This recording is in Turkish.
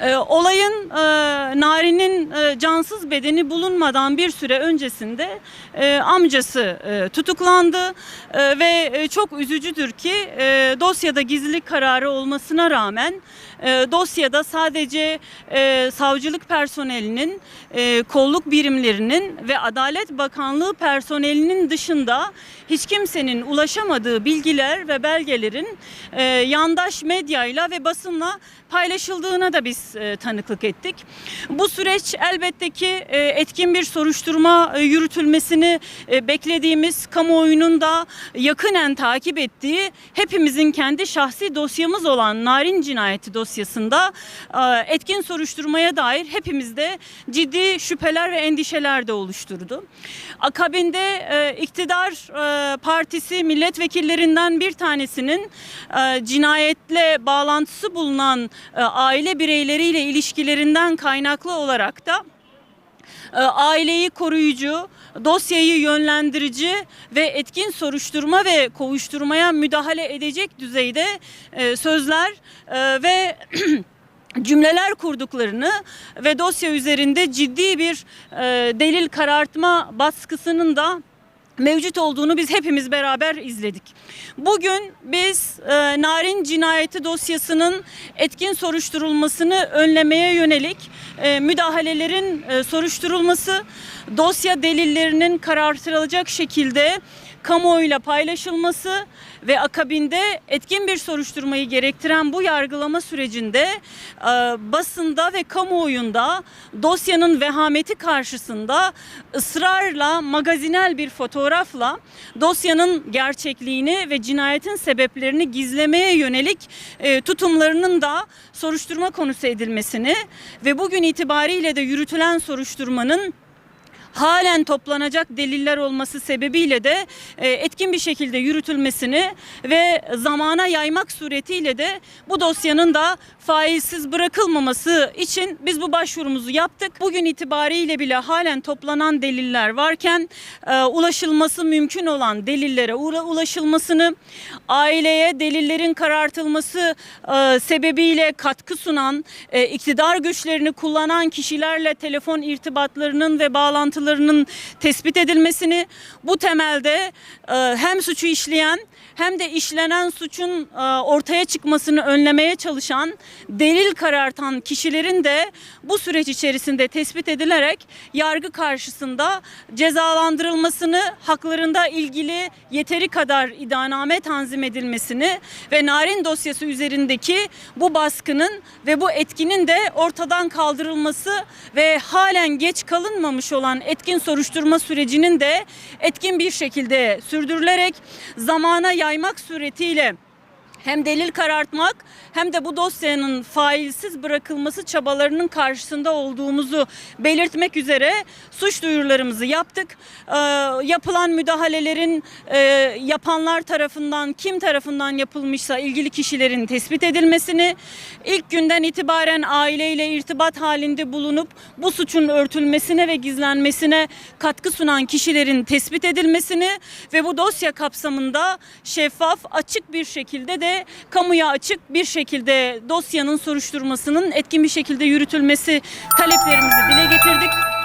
Ee, olayın e, Nari'nin e, cansız bedeni bulunmadan bir süre öncesinde e, amcası tutuklandı ve çok üzücüdür ki dosyada gizlilik kararı olmasına rağmen dosyada sadece savcılık personelinin, kolluk birimlerinin ve Adalet Bakanlığı personelinin dışında hiç kimsenin ulaşamadığı bilgiler ve belgelerin yandaş medyayla ve basınla paylaşıldığına da biz e, tanıklık ettik. Bu süreç elbette ki e, etkin bir soruşturma e, yürütülmesini beklediğimiz kamuoyunun da yakınen takip ettiği hepimizin kendi şahsi dosyamız olan Narin cinayeti dosyasında etkin soruşturmaya dair hepimizde ciddi şüpheler ve endişeler de oluşturdu. Akabinde iktidar partisi milletvekillerinden bir tanesinin cinayetle bağlantısı bulunan aile bireyleriyle ilişkilerinden kaynaklı olarak da e, aileyi koruyucu, dosyayı yönlendirici ve etkin soruşturma ve kovuşturmaya müdahale edecek düzeyde e, sözler e, ve cümleler kurduklarını ve dosya üzerinde ciddi bir delil karartma baskısının da mevcut olduğunu biz hepimiz beraber izledik. Bugün biz e, Narin cinayeti dosyasının etkin soruşturulmasını önlemeye yönelik e, müdahalelerin e, soruşturulması, dosya delillerinin karartılacak şekilde kamuoyuyla paylaşılması ve akabinde etkin bir soruşturmayı gerektiren bu yargılama sürecinde e, basında ve kamuoyunda dosyanın vehameti karşısında ısrarla magazinel bir fotoğrafla dosyanın gerçekliğini ve cinayetin sebeplerini gizlemeye yönelik e, tutumlarının da soruşturma konusu edilmesini ve bugün itibariyle de yürütülen soruşturmanın halen toplanacak deliller olması sebebiyle de e, etkin bir şekilde yürütülmesini ve zamana yaymak suretiyle de bu dosyanın da faizsiz bırakılmaması için biz bu başvurumuzu yaptık. Bugün itibariyle bile halen toplanan deliller varken e, ulaşılması mümkün olan delillere ula- ulaşılmasını aileye delillerin karartılması e, sebebiyle katkı sunan iktidar güçlerini kullanan kişilerle telefon irtibatlarının ve bağlantılarının tespit edilmesini bu temelde e, hem suçu işleyen hem de işlenen suçun e, ortaya çıkmasını önlemeye çalışan delil karartan kişilerin de bu süreç içerisinde tespit edilerek yargı karşısında cezalandırılmasını, haklarında ilgili yeteri kadar iddianame tanzim edilmesini ve Narin dosyası üzerindeki bu baskının ve bu etkinin de ortadan kaldırılması ve halen geç kalınmamış olan etkin soruşturma sürecinin de etkin bir şekilde sürdürülerek zamana yaymak suretiyle hem delil karartmak hem de bu dosyanın failsiz bırakılması çabalarının karşısında olduğumuzu belirtmek üzere suç duyurularımızı yaptık. Ee, yapılan müdahalelerin e, yapanlar tarafından kim tarafından yapılmışsa ilgili kişilerin tespit edilmesini, ilk günden itibaren aileyle irtibat halinde bulunup bu suçun örtülmesine ve gizlenmesine katkı sunan kişilerin tespit edilmesini ve bu dosya kapsamında şeffaf, açık bir şekilde de kamuya açık bir şekilde dosyanın soruşturmasının etkin bir şekilde yürütülmesi taleplerimizi dile getirdik.